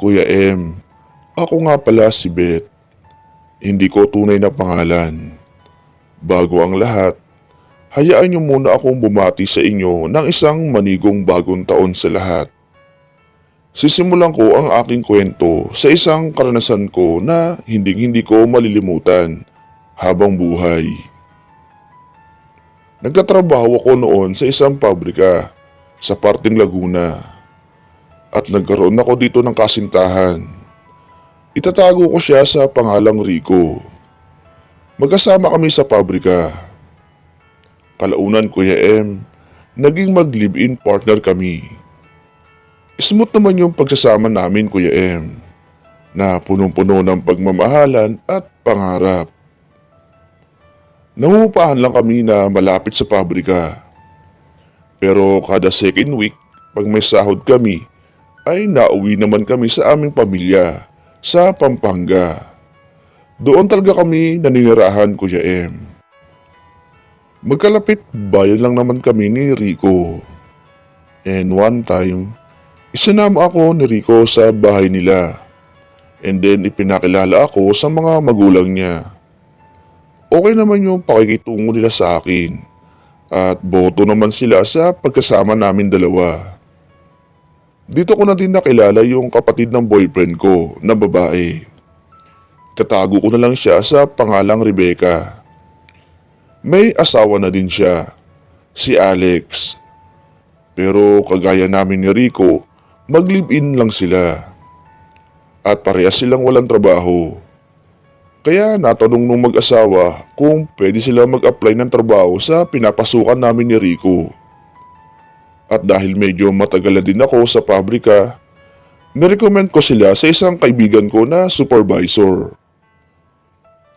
Kuya M, ako nga pala si Beth. Hindi ko tunay na pangalan. Bago ang lahat, hayaan niyo muna akong bumati sa inyo ng isang manigong bagong taon sa lahat. Sisimulan ko ang aking kwento sa isang karanasan ko na hindi-hindi ko malilimutan habang buhay. Nagtatrabaho ako noon sa isang pabrika sa parting Laguna at nagkaroon ako dito ng kasintahan. Itatago ko siya sa pangalang Rico. Magkasama kami sa pabrika. Kalaunan Kuya M, naging mag-live-in partner kami. Smooth naman yung pagsasama namin Kuya M, na punong-puno ng pagmamahalan at pangarap. Nangungupahan lang kami na malapit sa pabrika. Pero kada second week, pag may sahod kami, ay nauwi naman kami sa aming pamilya sa Pampanga. Doon talaga kami naninirahan, Kuya M. Magkalapit bayan lang naman kami ni Rico. And one time, isinama ako ni Rico sa bahay nila. And then ipinakilala ako sa mga magulang niya. Okay naman yung pakikitungo nila sa akin. At boto naman sila sa pagkasama namin dalawa. Dito ko na din nakilala yung kapatid ng boyfriend ko na babae. Tatago ko na lang siya sa pangalang Rebecca. May asawa na din siya, si Alex. Pero kagaya namin ni Rico, mag-live-in lang sila. At parehas silang walang trabaho. Kaya natanong nung mag-asawa kung pwede sila mag-apply ng trabaho sa pinapasukan namin ni Rico. At dahil medyo matagal na din ako sa pabrika, nirecommend ko sila sa isang kaibigan ko na supervisor.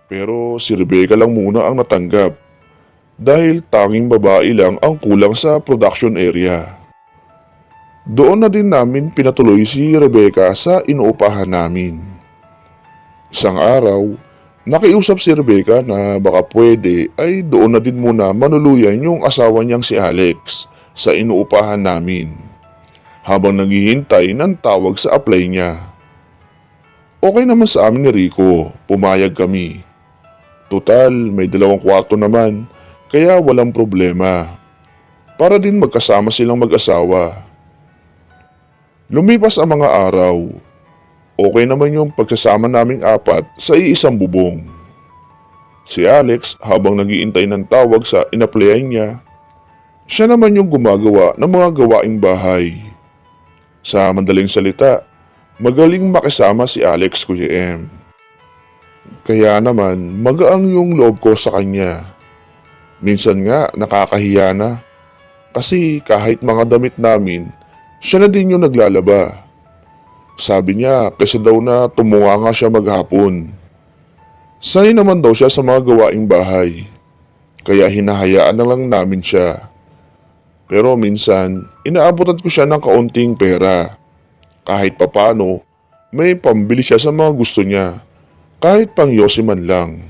Pero si Rebecca lang muna ang natanggap dahil tanging babae lang ang kulang sa production area. Doon na din namin pinatuloy si Rebecca sa inuupahan namin. Isang araw, nakiusap si Rebecca na baka pwede ay doon na din muna manuluyan yung asawa niyang si Alex sa inuupahan namin habang naghihintay ng tawag sa apply niya. Okay naman sa amin ni Rico, pumayag kami. Total, may dalawang kwarto naman, kaya walang problema. Para din magkasama silang mag-asawa. Lumipas ang mga araw. Okay naman yung pagsasama naming apat sa iisang bubong. Si Alex habang nagiintay ng tawag sa inaplayan niya, siya naman yung gumagawa ng mga gawaing bahay. Sa madaling salita, magaling makisama si Alex Kuya M. Kaya naman magaang yung loob ko sa kanya. Minsan nga nakakahiya na. Kasi kahit mga damit namin, siya na din yung naglalaba. Sabi niya kasi daw na tumunga nga siya maghapon. Sanay naman daw siya sa mga gawaing bahay. Kaya hinahayaan na lang namin siya. Pero minsan, inaabutan ko siya ng kaunting pera. Kahit papano, may pambili siya sa mga gusto niya. Kahit pang yosi man lang.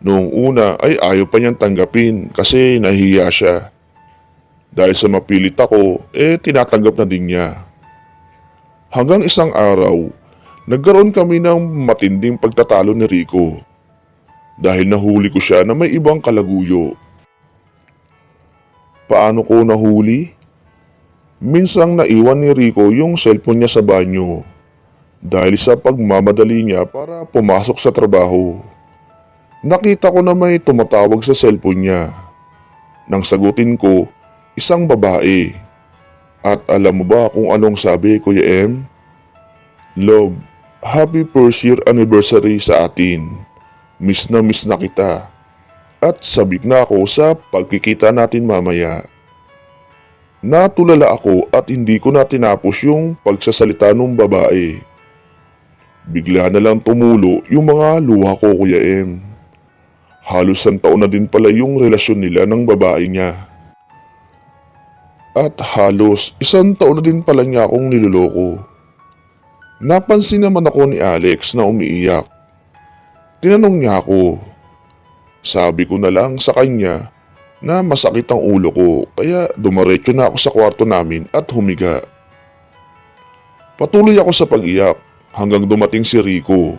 Noong una ay ayaw pa niyang tanggapin kasi nahiya siya. Dahil sa mapilit ako, eh tinatanggap na din niya. Hanggang isang araw, nagkaroon kami ng matinding pagtatalo ni Rico. Dahil nahuli ko siya na may ibang kalaguyo. Paano ko nahuli? Minsang naiwan ni Rico yung cellphone niya sa banyo dahil sa pagmamadali niya para pumasok sa trabaho. Nakita ko na may tumatawag sa cellphone niya. Nang sagutin ko, isang babae. At alam mo ba kung anong sabi, Kuya M? Love, happy first year anniversary sa atin. Miss na miss na kita. At sabik na ako sa pagkikita natin mamaya. Natulala ako at hindi ko na tinapos yung pagsasalita ng babae. Bigla na lang tumulo yung mga luha ko Kuya M. Halos ang taon na din pala yung relasyon nila ng babae niya. At halos isang taon na din pala niya akong niloloko. Napansin naman ako ni Alex na umiiyak. Tinanong niya ako. Sabi ko na lang sa kanya na masakit ang ulo ko kaya dumaretso na ako sa kwarto namin at humiga. Patuloy ako sa pag-iyak hanggang dumating si Rico.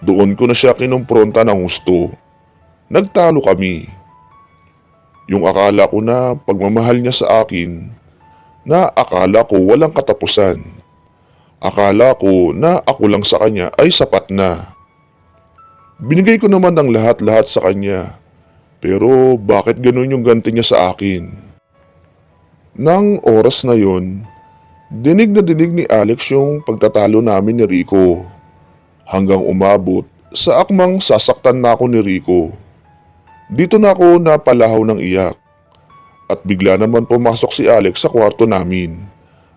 Doon ko na siya kinumpronta ng husto. Nagtalo kami. Yung akala ko na pagmamahal niya sa akin, na akala ko walang katapusan. Akala ko na ako lang sa kanya ay sapat na. Binigay ko naman ang lahat-lahat sa kanya. Pero bakit ganun yung ganti niya sa akin? Nang oras na yon, dinig na dinig ni Alex yung pagtatalo namin ni Rico. Hanggang umabot sa akmang sasaktan na ako ni Rico. Dito na ako napalahaw ng iyak. At bigla naman pumasok si Alex sa kwarto namin.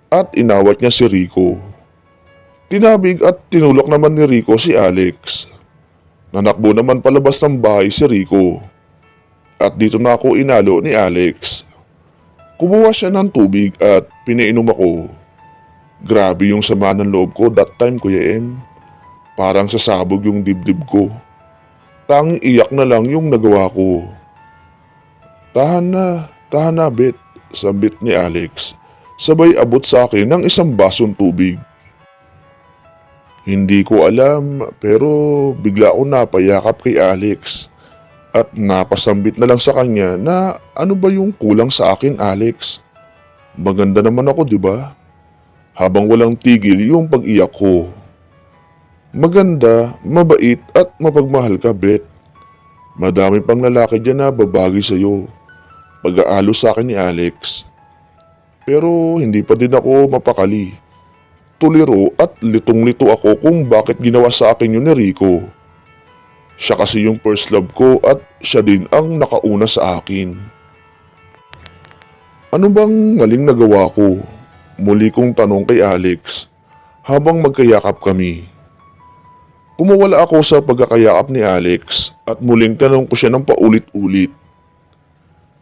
At inawat niya si Rico. Tinabig at tinulok naman ni Rico si Alex. Nanakbo naman palabas ng bahay si Rico. At dito na ako inalo ni Alex. Kumuha siya ng tubig at pinainom ako. Grabe yung sama ng loob ko that time Kuya M. Parang sasabog yung dibdib ko. Tanging iyak na lang yung nagawa ko. Tahan na, tahan na bit, sambit ni Alex. Sabay abot sa akin ng isang basong tubig. Hindi ko alam pero bigla ako napayakap kay Alex. At napasambit na lang sa kanya na ano ba yung kulang sa akin Alex? Maganda naman ako di ba? Habang walang tigil yung pag-iyak ko. Maganda, mabait at mapagmahal ka Bet. Madami pang lalaki dyan na babagi sa'yo. Pag-aalo sa akin ni Alex. Pero hindi pa din ako mapakali tuliro at litong-lito ako kung bakit ginawa sa akin yun ni Rico. Siya kasi yung first love ko at siya din ang nakauna sa akin. Ano bang maling nagawa ko? Muli kong tanong kay Alex habang magkayakap kami. Kumawala ako sa pagkakayakap ni Alex at muling tanong ko siya ng paulit-ulit.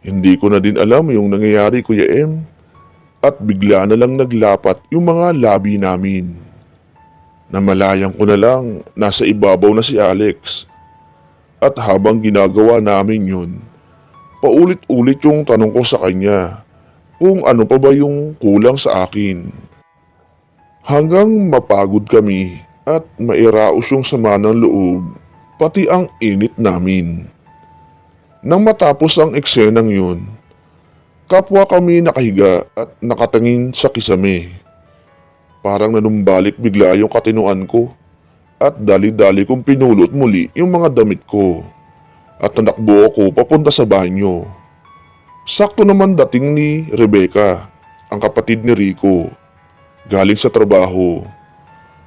Hindi ko na din alam yung nangyayari Kuya M at bigla na lang naglapat yung mga labi namin. Namalayan ko na lang nasa ibabaw na si Alex. At habang ginagawa namin yun, paulit-ulit yung tanong ko sa kanya kung ano pa ba yung kulang sa akin. Hanggang mapagod kami at mairaos yung sama ng loob, pati ang init namin. Nang matapos ang eksenang yun, Kapwa kami nakahiga at nakatangin sa kisame. Parang nanumbalik bigla yung katinuan ko at dali-dali kong pinulot muli yung mga damit ko at nanakbo ako papunta sa banyo. Sakto naman dating ni Rebecca, ang kapatid ni Rico, galing sa trabaho.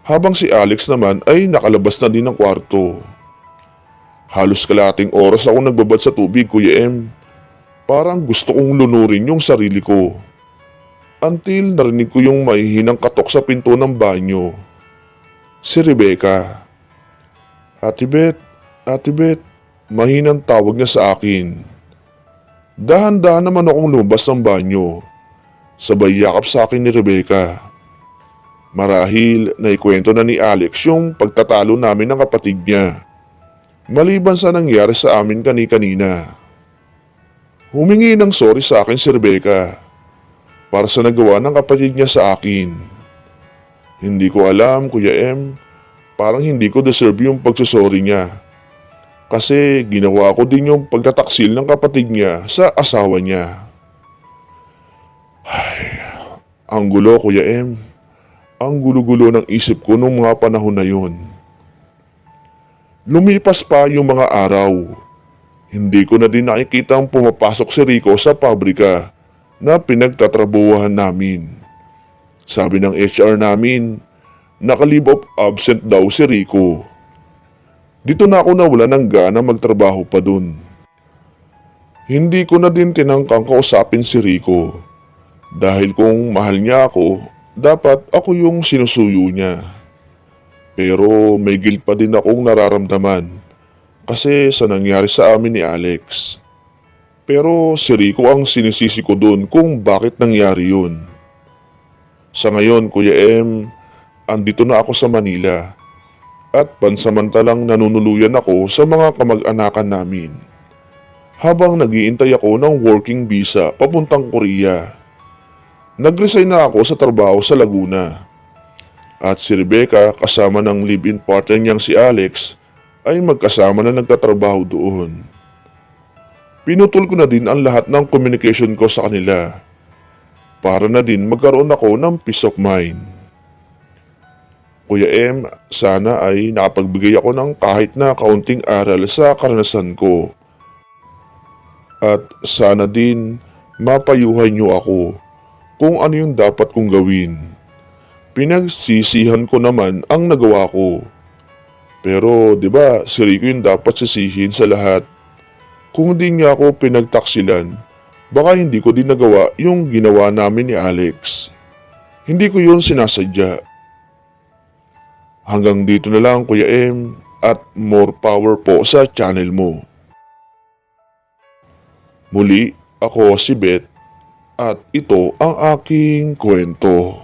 Habang si Alex naman ay nakalabas na din ng kwarto. Halos kalating oras ako nagbabad sa tubig, Kuya M Parang gusto kong lunurin yung sarili ko. Until narinig ko yung mahihinang katok sa pinto ng banyo. Si Rebecca. Ate Beth, Ate Beth, mahinang tawag niya sa akin. Dahan-dahan naman akong lumabas ng banyo. Sabay yakap sa akin ni Rebecca. Marahil naikwento na ni Alex yung pagtatalo namin ng kapatid niya. Maliban sa nangyari sa amin kani-kanina. Humingi ng sorry sa akin si Rebecca para sa nagawa ng kapatid niya sa akin. Hindi ko alam, Kuya M, parang hindi ko deserve yung pagsusorry niya. Kasi ginawa ko din yung pagtataksil ng kapatid niya sa asawa niya. Ay, ang gulo, Kuya M. Ang gulo-gulo ng isip ko nung mga panahon na yun. Lumipas pa yung mga araw hindi ko na din nakikita ang pumapasok si Rico sa pabrika na pinagtatrabuhan namin. Sabi ng HR namin, nakalib of absent daw si Rico. Dito na ako nawala ng gana magtrabaho pa dun. Hindi ko na din tinangkang kausapin si Rico. Dahil kung mahal niya ako, dapat ako yung sinusuyo niya. Pero may guilt pa din akong nararamdaman kasi sa nangyari sa amin ni Alex. Pero si Rico ang sinisisi ko dun kung bakit nangyari yun. Sa ngayon, Kuya M, andito na ako sa Manila. At pansamantalang nanunuluyan ako sa mga kamag-anakan namin. Habang nagiintay ako ng working visa papuntang Korea. Nag-resign na ako sa trabaho sa Laguna. At si Rebecca kasama ng live-in partner niyang si Alex ay magkasama na nagtatrabaho doon. Pinutol ko na din ang lahat ng communication ko sa kanila para na din magkaroon ako ng peace of mind. Kuya M, sana ay nakapagbigay ako ng kahit na kaunting aral sa karanasan ko. At sana din mapayuhan niyo ako kung ano yung dapat kong gawin. Pinagsisihan ko naman ang nagawa ko. Pero 'di ba, si Rico yung dapat sisihin sa lahat. Kung di niya ako pinagtaksilan, baka hindi ko din nagawa yung ginawa namin ni Alex. Hindi ko yun sinasadya. Hanggang dito na lang Kuya M at more power po sa channel mo. Muli, ako si Beth at ito ang aking kwento.